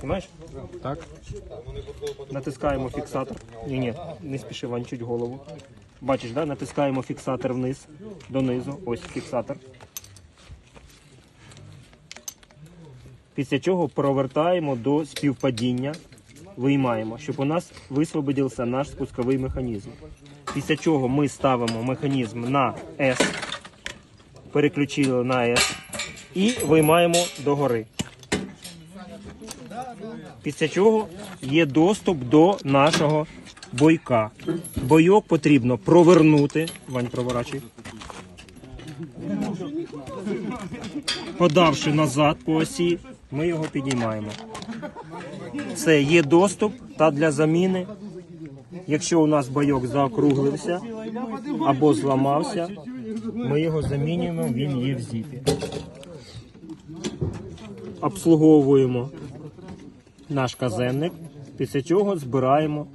Знімаєш? Так. Натискаємо фіксатор. Ні, ні, не спіши, Вань, чуть голову. Бачиш, да? натискаємо фіксатор вниз, донизу. Ось фіксатор. Після чого провертаємо до співпадіння, виймаємо, щоб у нас висвободився наш спусковий механізм. Після чого ми ставимо механізм на S, переключили на S і виймаємо догори. Після чого є доступ до нашого бойка. Бойок потрібно провернути. Вань, проворачуй. Подавши назад по осі, ми його підіймаємо. Це є доступ та для заміни. Якщо у нас бойок заокруглився або зламався, ми його замінюємо, він є в зіпі. Обслуговуємо наш казенник, після чого збираємо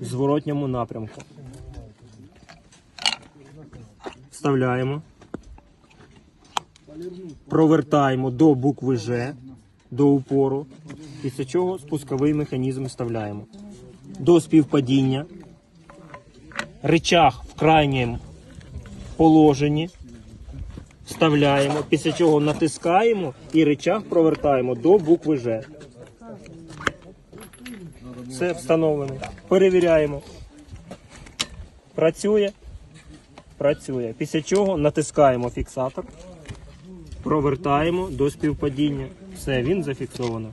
в зворотньому напрямку. Вставляємо, провертаємо до букви Ж, до упору, після чого спусковий механізм вставляємо. До співпадіння. Рычаг в крайньому положенні вставляємо, після чого натискаємо і рычаг провертаємо до букви Ж. Все встановлено. Перевіряємо. Працює. Працює. Після чого натискаємо фіксатор, провертаємо до співпадіння. Все, він зафіксовано.